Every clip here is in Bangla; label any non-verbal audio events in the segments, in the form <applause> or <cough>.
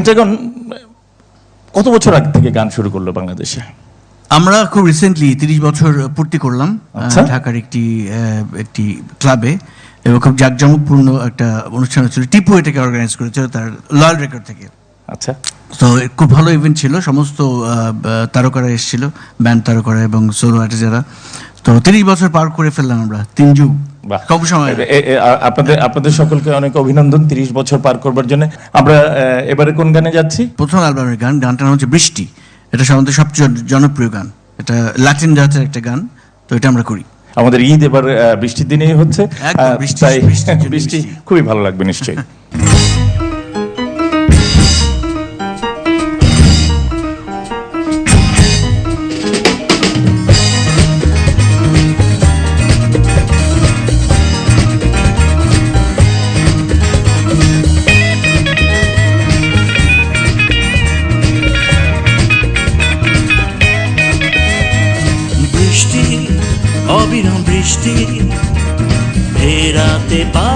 পেন্টাগন কত বছর আগে থেকে গান শুরু করল বাংলাদেশে? আমরা খুব রিসেন্টলি তিরিশ বছর পূর্তি করলাম আচ্ছা। ঢাকার একটি একটি ক্লাবে এবং খুব জাঁকজমকপূর্ণ একটা অনুষ্ঠান ছিল টিপু এটাকে অর্গানাইজ করেছিল তার লাল রেকর্ড থেকে। আচ্ছা। তো খুব ভালো ইভেন্ট ছিল সমস্ত তারকারা এসেছিল ব্যান্ড তারকারা এবং সোলো আর্টিস্ট যারা। তো তিরিশ বছর পার করে ফেললাম আমরা তিন যুগ। কম সময়। এ- এ- এ- আ- আপনাদের আপনাদের সকলকে অনেক অভিনন্দন তিরিশ বছর পার করবার জন্য। আমরা এবারে কোন গানে যাচ্ছি? প্রথম অ্যালবামের গান গানটার নাম হচ্ছে বৃষ্টি। এটা সাধারণত সবচেয়ে জনপ্রিয় গান। এটা ল্যাটিন জাতের একটা গান তো এটা আমরা করি। আমাদের ঈদ এবার বৃষ্টির দিনেই হচ্ছে। তাই বৃষ্টি। খুবই ভালো লাগবে নিশ্চয়ই। <laughs>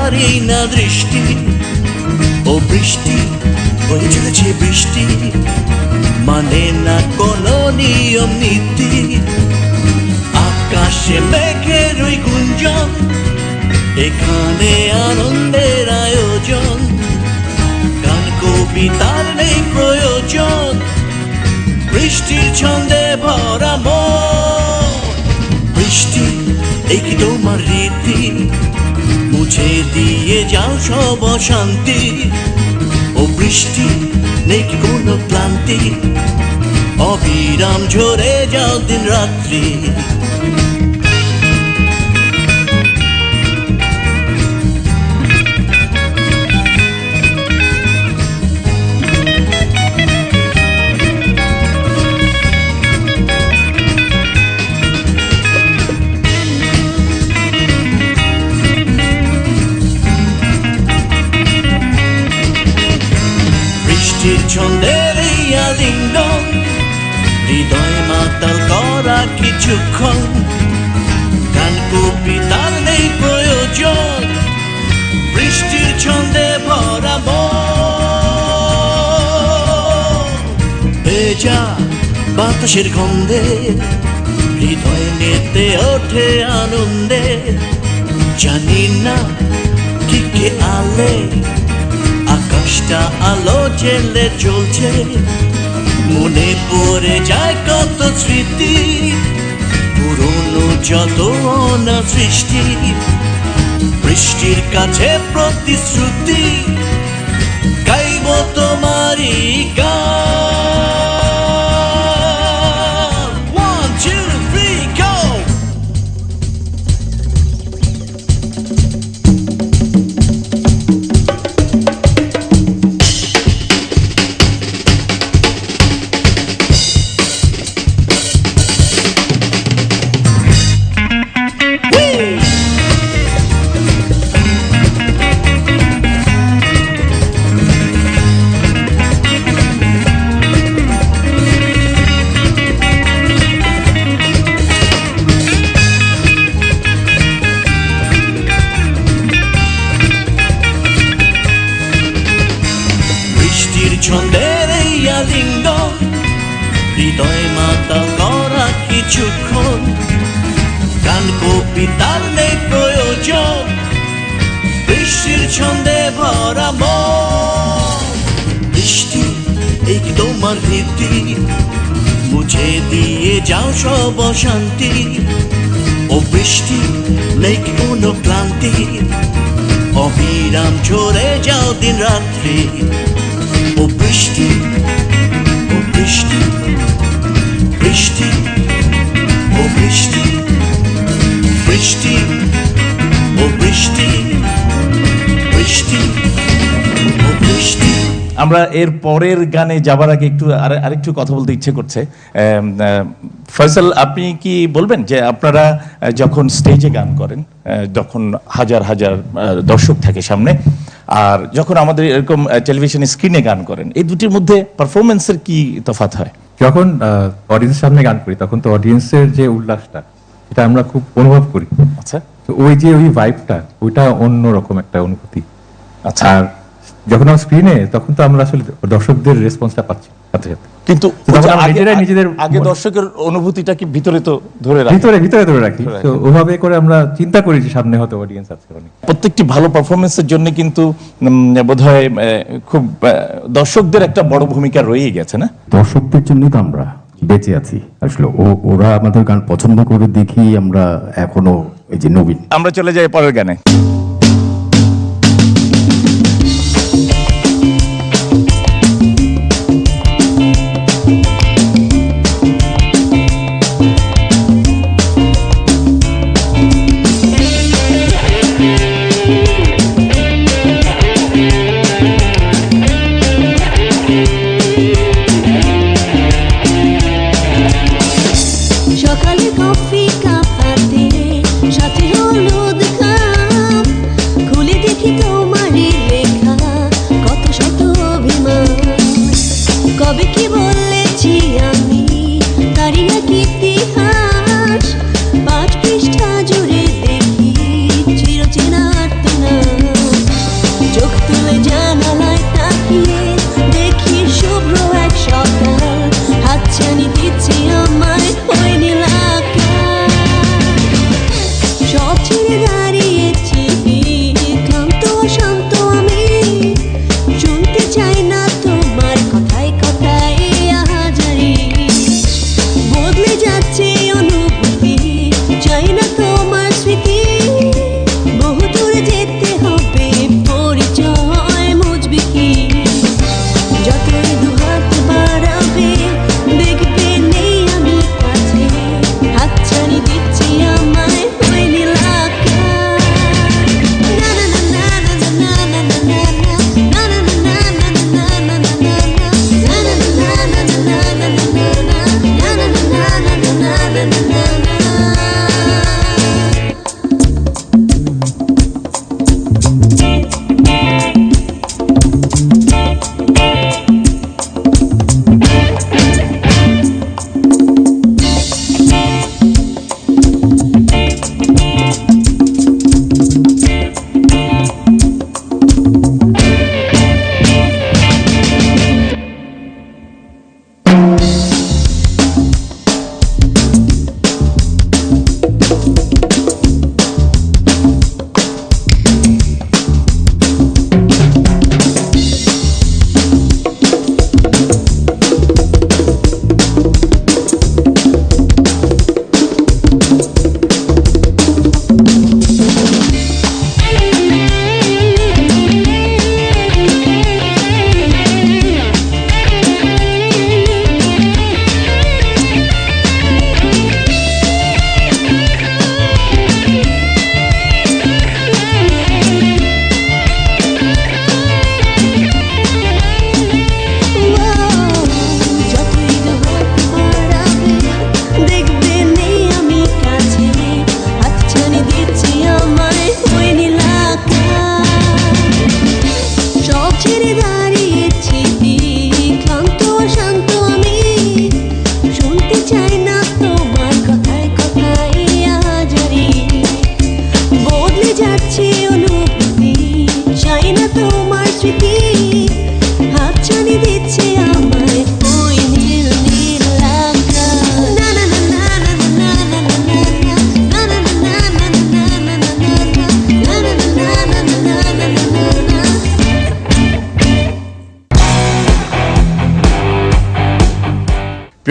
না দৃষ্টি। ও বৃষ্টি হয়ে চলেছে বৃষ্টি। মানে না কোনো নিয়ম নীতি। আকাশে মেঘের ওই গুঞ্জন, এখানে আনন্দের আয়োজন। গান কবিতার নেই প্রয়োজন, বৃষ্টির ছন্দে ভরা মন। বৃষ্টি কি তোমার রীতি? মুছে দিয়ে যাও সব অশান্তি। ও বৃষ্টি নেই কোনো ক্লান্তি। অবিরাম ঝরে যাও দিন রাত্রি। এই আলিঙ্গন হৃদয় মাতাল করা কিছুক্ষণ। গান কবিতার নেই প্রয়োজন। বৃষ্টির ছন্দে ভরা। ভেজা বাতাসের গন্ধে, হৃদয় নেতে ওঠে আনন্দে। জানি না কি কে আলে আকাশটা আলো জেলে চলছে মনে পড়ে যায় কত স্মৃতি, পুরনো যত না সৃষ্টি। বৃষ্টির কাছে প্রতিশ্রুতি, গাইব তোমারই গান। রীতি মুছে দিয়ে যাও সব অশান্তি। ও বৃষ্টি নেই কোনো ক্লান্তি। অবিরাম ঝরে যাও দিন রাত্রি। ও বৃষ্টি ও বৃষ্টি বৃষ্টি, ও বৃষ্টি বৃষ্টি, ও বৃষ্টি বৃষ্টি। আমরা এর পরের গানে যাবার আগে একটু আর- আরেকটু কথা বলতে ইচ্ছে করছে। ফয়সাল আপনি কি বলবেন যে আপনারা যখন স্টেজে গান করেন যখন হাজার হাজার দর্শক থাকে সামনে আর যখন আমাদের এরকম টেলিভিশন স্ক্রিনে গান করেন এই দুটির মধ্যে পারফরমেন্সের কি তফাৎ হয়? যখন অডিয়েন্সের সামনে গান করি তখন তো অডিয়েন্সের যে উল্লাসটা সেটা আমরা খুব অনুভব করি। আচ্ছা। তো ওই যে ওই ভাইবটা ওইটা অন্য রকম একটা অনুভূতি। আচ্ছা। আর যখন আমরা স্ক্রিনে তখন তো আমরা আসলে দর্শকদের রেসপন্সটা পাচ্ছি সাথে সাথে কিন্তু নিজেরাই নিজেদের আগে দর্শকের অনুভূতিটা কি ভিতরে তো ধরে রাখে? ভিতরে ভিতরে ধরে রাখি। তো ওভাবে করে আমরা চিন্তা করি যে সামনে হয়তো অডিয়েন্স আছে অনেক। প্রত্যেকটি ভালো পারফরমেন্সের জন্য কিন্তু বোধ হয় খুব আহ, দর্শকদের একটা বড় ভূমিকা রয়েই গেছে না? দর্শকদের জন্যই তো আমরা বেঁচে আছি। আসলে ও ওরা আমাদের গান পছন্দ করে দেখি আমরা এখনও এই যে নবীন। আমরা চলে যাই পরের গানে।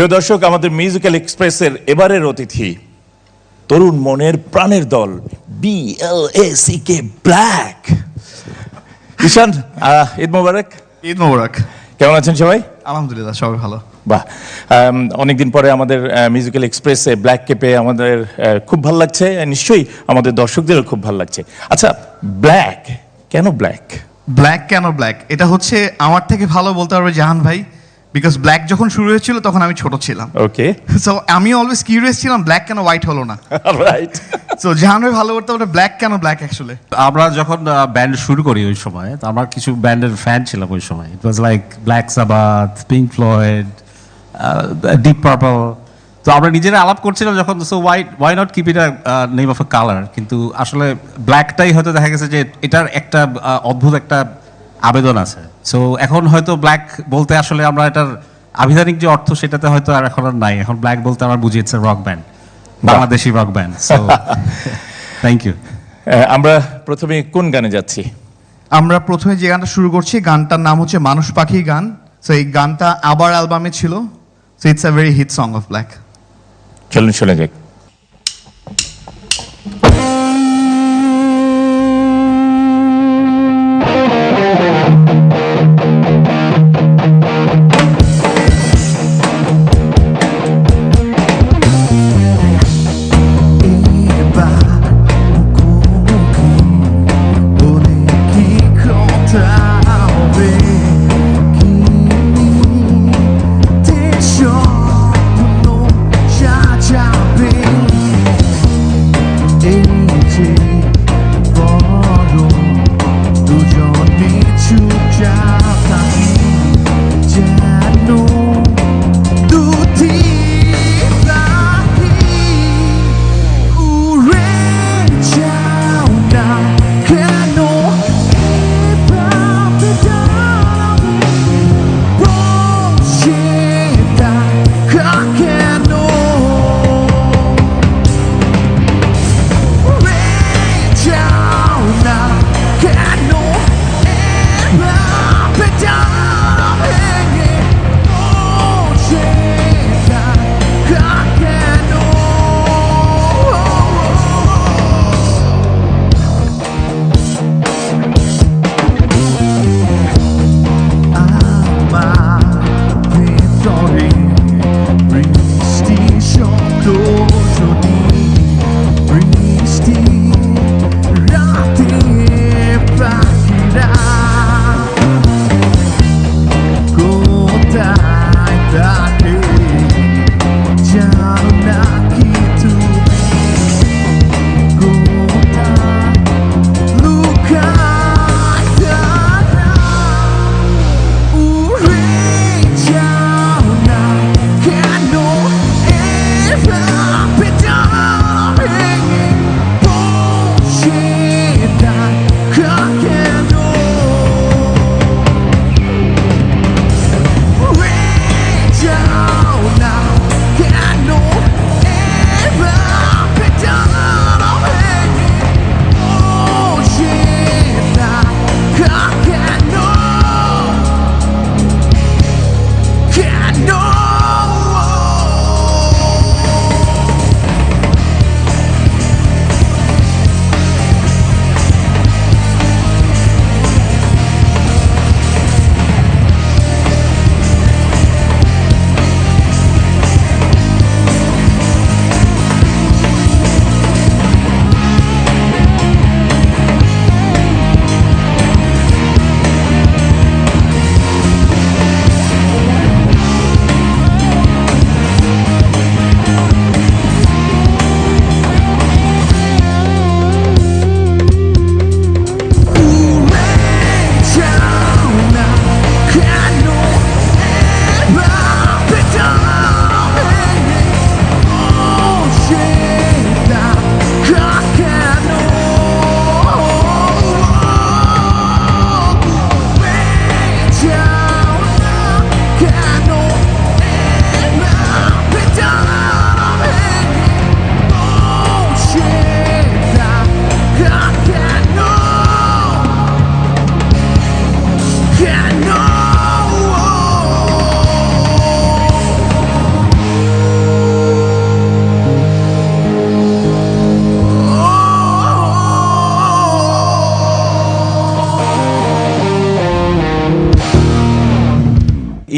প্রিয় দর্শক আমাদের মিউজিক্যাল এক্সপ্রেসের এবারের অতিথি তরুণ মনের প্রাণের দল B L A C K black Ishan Eid মোবারক। ঈদ মোবারক। কেমন আছেন সবাই? আলহামদুলিল্লাহ সবাই ভালো। বাহ। অনেকদিন পরে আমাদের মিউজিক্যাল এক্সপ্রেসে ব্ল্যাক কেপে আমাদের খুব ভালো লাগছে। নিশ্চয়ই আমাদের দর্শকদেরও খুব ভালো লাগছে। আচ্ছা ব্ল্যাক কেন ব্ল্যাক ব্ল্যাক কেন ব্ল্যাক এটা হচ্ছে আমার থেকে ভালো বলতে পারবে জাহান ভাই। বিকজ ব্ল্যাক যখন শুরু হয়েছিল তখন আমি ছোট ছিলাম। ওকে সো আমি অলওয়েজ কিউরিয়াস ছিলাম ব্ল্যাক কেন হোয়াইট হলো না? রাইট সো জাহান ভাই ভালো করতে পারে ব্ল্যাক কেন ব্ল্যাক অ্যাকচুয়ালি আমরা যখন ব্যান্ড শুরু করি ওই সময় তো আমরা কিছু ব্যান্ডের ফ্যান ছিলাম ওই সময়। It was like Black Sabbath Pink Floyd Deep Purple তো আমরা নিজেরা আলাপ করছিলাম যখন so why why not keep it a name of a colour কিন্তু আসলে ব্ল্যাকটাই হয়তো দেখা গেছে যে এটার একটা অদ্ভুত একটা আবেদন আছে। সো এখন হয়তো ব্ল্যাক বলতে আসলে আমরা এটার আবিধানিক যে অর্থ সেটাতে হয়তো আর এখন আর নাই। এখন ব্ল্যাক বলতে আমার বুঝিয়েছে rock band Bangladeshi rock band so thank you আমরা প্রথমে কোন গানে যাচ্ছি? আমরা প্রথমে যে গানটা শুরু করছি গানটার নাম হচ্ছে মানুষ পাখি গান। সো এই গানটা আবার অ্যালবামে ছিল। So it's a very hit song of black চলুন শুনে যাক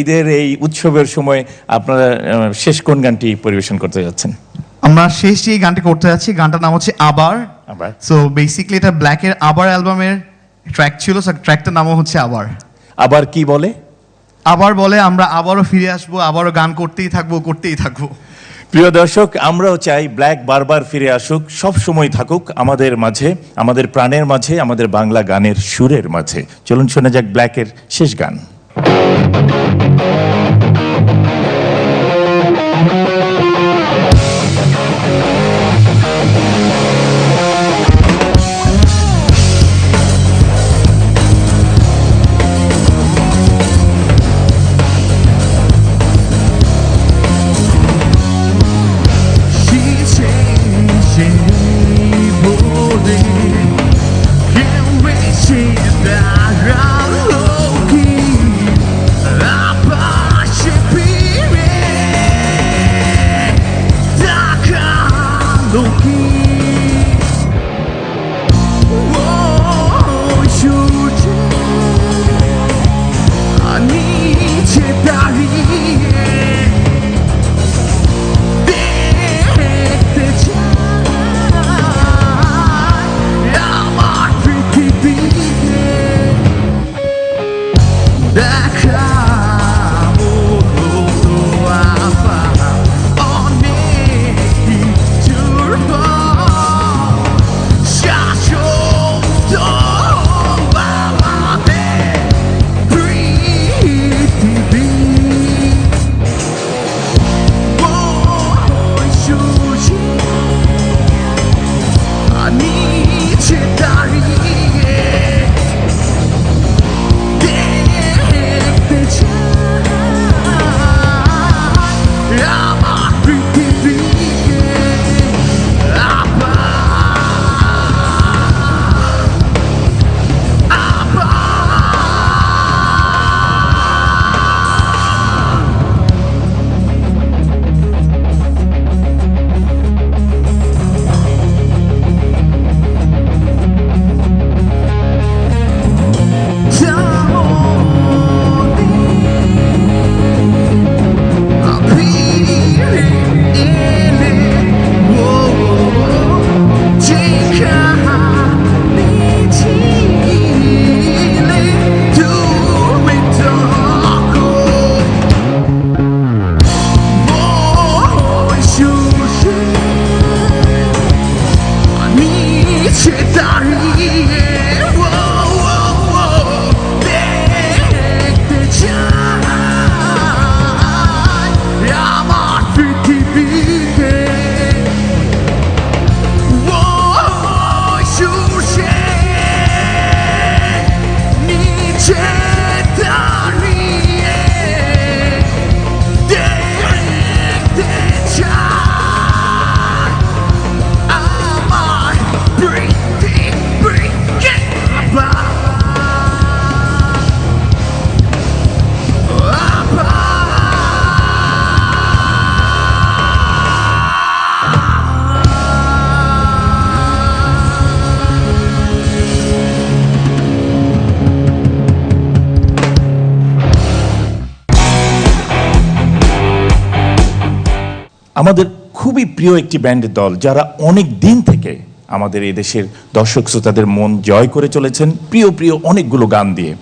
ঈদের এই উৎসবের সময় আপনারা শেষ কোন গানটি পরিবেশন করতে যাচ্ছেন? আমরা শেষ যে গানটি করতে যাচ্ছি গানটার নাম হচ্ছে আবার। আবার? সো বেসিক্যালি এটা ব্ল্যাকের আবার অ্যালবামের ট্র্যাক ছিল ট্র্যাকটার নামও হচ্ছে আবার। আবার কি বলে? আবার বলে আমরা আবারও ফিরে আসব আবারও গান করতেই থাকব করতেই থাকব। প্রিয় দর্শক আমরাও চাই ব্ল্যাক বারবার ফিরে আসুক সব সময় থাকুক আমাদের মাঝে আমাদের প্রাণের মাঝে আমাদের বাংলা গানের সুরের মাঝে। চলুন শোনা যাক ব্ল্যাকের শেষ গান। আমাদের খুবই প্রিয় একটি ব্যান্ডের দল যারা অনেক দিন থেকে আমাদের এই দেশের দর্শক শ্রোতাদের মন জয় করে চলেছেন প্রিয় প্রিয় অনেকগুলো গান দিয়ে।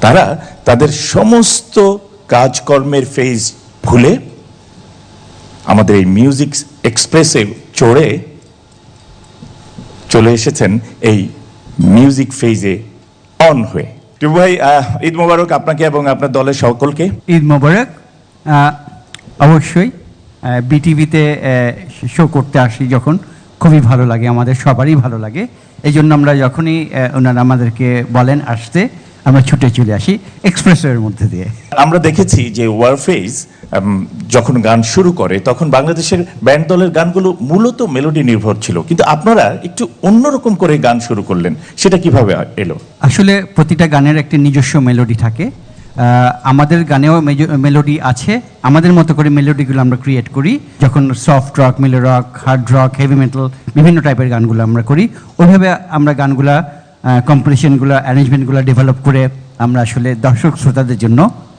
তারা তাদের সমস্ত কাজকর্মের ফেজ ভুলে আমাদের এই মিউজিক এক্সপ্রেসে চড়ে চলে এসেছেন এই মিউজিক ফেজে অন হয়ে। টিপু ভাই আহ, ঈদ মোবারক আপনাকে এবং আপনার দলের সকলকে। ঈদ মোবারক আহ, অবশ্যই। বিটিভিতে শো করতে আসি যখন খুবই ভালো লাগে আমাদের সবারই ভালো লাগে। এই জন্য আমরা যখনই ওনারা আমাদেরকে বলেন আসতে আমরা ছুটে চলে আসি এক্সপ্রেসের মধ্যে দিয়ে। আমরা দেখেছি যে ওয়ারফেজ যখন গান শুরু করে তখন বাংলাদেশের ব্যান্ড দলের গানগুলো মূলত মেলোডি নির্ভর ছিল। কিন্তু আপনারা একটু অন্যরকম করে গান শুরু করলেন সেটা কীভাবে এলো? আসলে প্রতিটা গানের একটি নিজস্ব মেলোডি থাকে। আমাদের গানেও মেলোডি আছে। আমাদের মতো করে মেলোডিগুলো আমরা ক্রিয়েট করি। যখন soft rock mellow rock hard rock heavy metal বিভিন্ন টাইপের গানগুলো আমরা করি। ওইভাবে আমরা গানগুলা কম্পোজিশনগুলো অ্যারেঞ্জমেন্টগুলো ডেভেলপ করে আমরা আসলে দর্শক শ্রোতাদের জন্য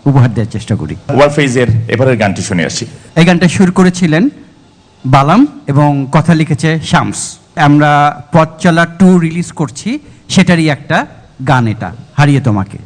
উপহার দেওয়ার চেষ্টা করি। ওয়ারফেজের এবারের গানটি শুনে আসি। এই গানটা সুর করেছিলেন বালাম এবং কথা লিখেছে শামস। আমরা পথ চলা টু রিলিজ করছি সেটারই একটা গান এটা। হারিয়ে তোমাকে।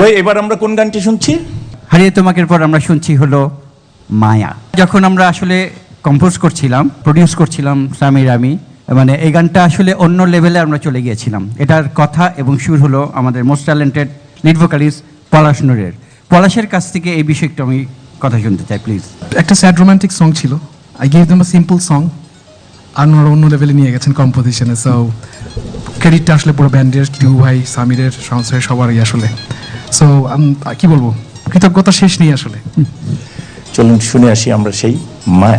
ভাই এবার আমরা কোন গানটি শুনছি? হারিয়ে তোমাকের পর আমরা শুনছি হলো মায়া। যখন আমরা আসলে কম্পোজ করছিলাম প্রডিউস করছিলাম সামির আমি মানে এই গানটা আসলে অন্য লেভেলে আমরা চলে গিয়েছিলাম। এটার কথা এবং সুর হলো আমাদের most talented lead vocalist Palash নুরের। পলাশের কাছ থেকে এই বিষয়ে একটু আমি কথা শুনতে চাই প্লিজ একটা স্যাড রোমান্টিক সং ছিল। I gave them a simple song আর ওনারা অন্য লেভেলে নিয়ে গেছেন কম্পোজিশনে সো ক্রেডিটটা আসলে পুরো ব্যান্ডের টিউ ভাই সামিরের সংসারের সবারই আসলে। সো কি বলব? কৃতজ্ঞতা শেষ নেই আসলে। চলুন শুনে আসি আমরা সেই মায়া